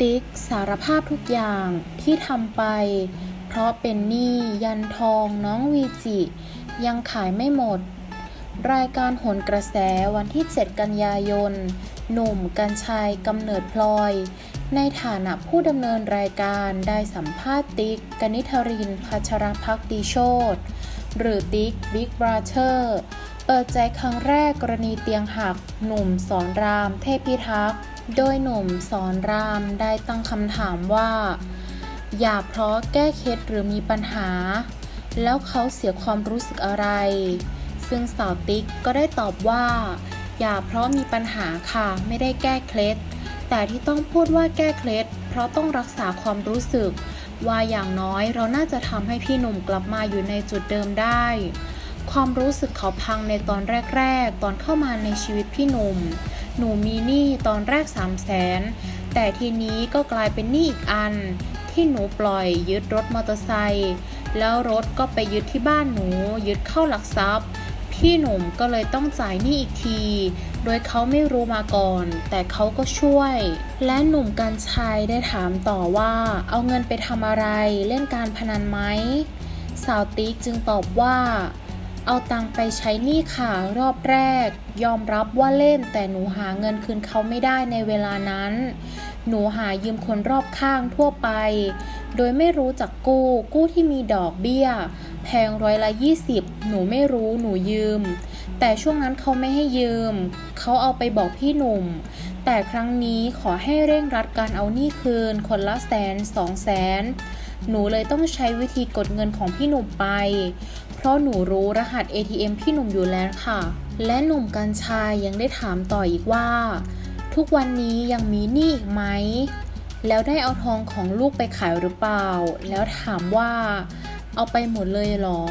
ติ๊กสารภาพทุกอย่างที่ทำไป เพราะเป็นหนี้ยันทองน้องวีจิ ยังขายไม่หมด รายการโหนกระแสวันที่ 7 กันยายน หนุ่มกัญชัยกำเนิดพลอย ในฐานะผู้ดำเนินรายการได้สัมภาษณ์ติ๊กกนิธรินพัชรพักดีโชต หรือติ๊กบิ๊กบราเธอร์เปิดใจครั้งแรกกรณีเตียงหัก หนุ่มสอนราม เทพิทักษ์โดยหนุ่มสอนรามได้ตั้งคำถามว่า อย่าเพราะแก้เคล็ดหรือมีปัญหา แล้วเขาเสียความรู้สึกอะไร ซึ่งสาวติ๊กก็ได้ตอบว่า อย่าเพราะมีปัญหาค่ะไม่ได้แก้เคล็ดแต่ที่ต้องพูดว่าแก้เคล็ด ราะต้องรักษาความรู้สึก ว่าอย่างน้อยเราน่าจะทำให้พี่หนุ่มกลับมาอยู่ในจุดเดิมได้ ความรู้สึกเขาพังในตอนแรก ๆ ตอนเข้ามาในชีวิตพี่หนุ่ม หนูมีหนี้ตอนแรก3 0 0แสนแต่ทีนี้ก็กลายเป็นหนี้อีกอัน ที่หนูปล่อยยึดรถมอเตอร์ไซค์แล้วรถก็ไปยึดที่บ้านหนูยึดเข้าหลักทรัพย์ พี่หนุ่มก็เลยต้องจ่ายหนี้อีกที ดยเขาไม่รู้มาก่อน แต่เขาก็ช่วย และหนุ่มกัญชัยได้ถามต่อว่า เอาเงินไปทำอะไร เล่นการพนันไหม สาวติ๊กจึงตอบว่า เอาตังไปใช้หนี้ค่ะรอบแรก ยอมรับว่าเล่นแต่หนูหาเงินคืนเขาไม่ได้ในเวลานั้น หนูหายืมคนรอบข้างทั่วไป โดยไม่รู้จักกู้กู้ที่มีดอกเบี้ย แพงร้อยละ20 หนูไม่รู้หนูยืม แต่ช่วงนั้นเขาไม่ให้ยืม เขาเอาไปบอกพี่หนุ่ม แต่ครั้งนี้ขอให้เร่งรัดการเอาหนี้คืน คนละแสนสองแสนหนูเลยต้องใช้วิธีกดเงินของพี่หนุ่มไป เพราะหนูรู้รหัส ATM พี่หนุ่มอยู่แล้วค่ะ และหนุ่มกัญชัยยังได้ถามต่ออีกว่า ทุกวันนี้ยังมีหนี้อีกไหม แล้วได้เอาทองของลูกไปขายหรือเปล่า แล้วถามว่า เอาไปหมดเลยเหรอ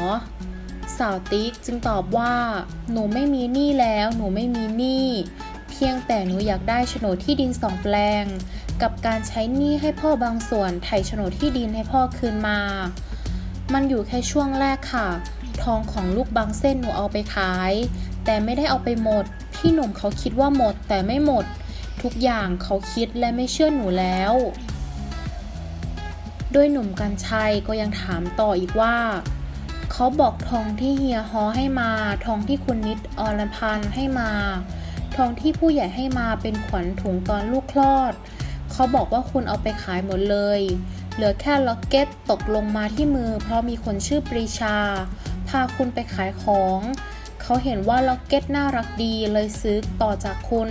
สาวติ๊กจึงตอบว่า หนูไม่มีหนี้แล้ว หนูไม่มีหนี้เพียงแต่หนูอยากได้โฉนดที่ดินสองแปลง กับการใช้หนี้ให้พ่อบางส่วนไถ่โฉนดที่ดินให้พ่อคืนมา มันอยู่แค่ช่วงแรกค่ะ ทองของลูกบางเส้นหนูเอาไปขาย แต่ไม่ได้เอาไปหมด พี่หนุ่มเขาคิดว่าหมดแต่ไม่หมด ทุกอย่างเขาคิดและไม่เชื่อหนูแล้ว โดยหนุ่มกัญชัยก็ยังถามต่ออีกว่า เขาบอกทองที่เฮียฮอให้มา ทองที่คุณนิดอรพันธ์ให้มา ทองที่ผู้ใหญ่ให้มาเป็นขวัญถุงตอนลูกคลอด เขาบอกว่าคุณเอาไปขายหมดเลย เหลือแค่ล็อกเก็ตตกลงมาที่มือ เพราะมีคนชื่อปรีชา พาคุณไปขายของเขาเห็นว่าล็อกเก็ตน่ารักดีเลยซื้อต่อจากคุณ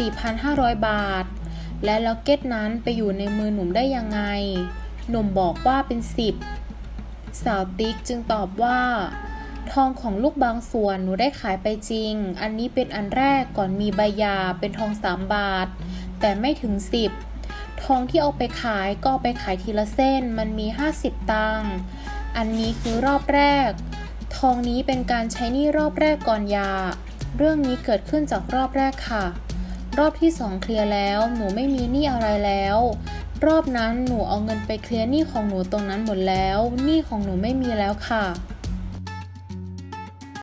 4,500 บาท และล็อกเก็ตนั้นไปอยู่ในมือหนุ่มได้ยังไง หนุ่มบอกว่าเป็น10สาวติ๊กจึงตอบว่า ทองของลูกบางส่วนหนูได้ขายไปจริง อันนี้เป็นอันแรกก่อนมีใบยาเป็นทอง3บาท แต่ไม่ถึง10ทองที่เอาไปขายก็ไปขายทีละเส้นมันมี 50 ตังค์อันนี้คือรอบแรก ทองนี้เป็นการใช้หนี้รอบแรกก่อนยา เรื่องนี้เกิดขึ้นจากรอบแรกค่ะ รอบที่สองเคลียร์แล้ว หนูไม่มีหนี้อะไรแล้ว รอบนั้นหนูเอาเงินไปเคลียร์หนี้ของหนูตรงนั้นหมดแล้ว หนี้ของหนูไม่มีแล้วค่ะ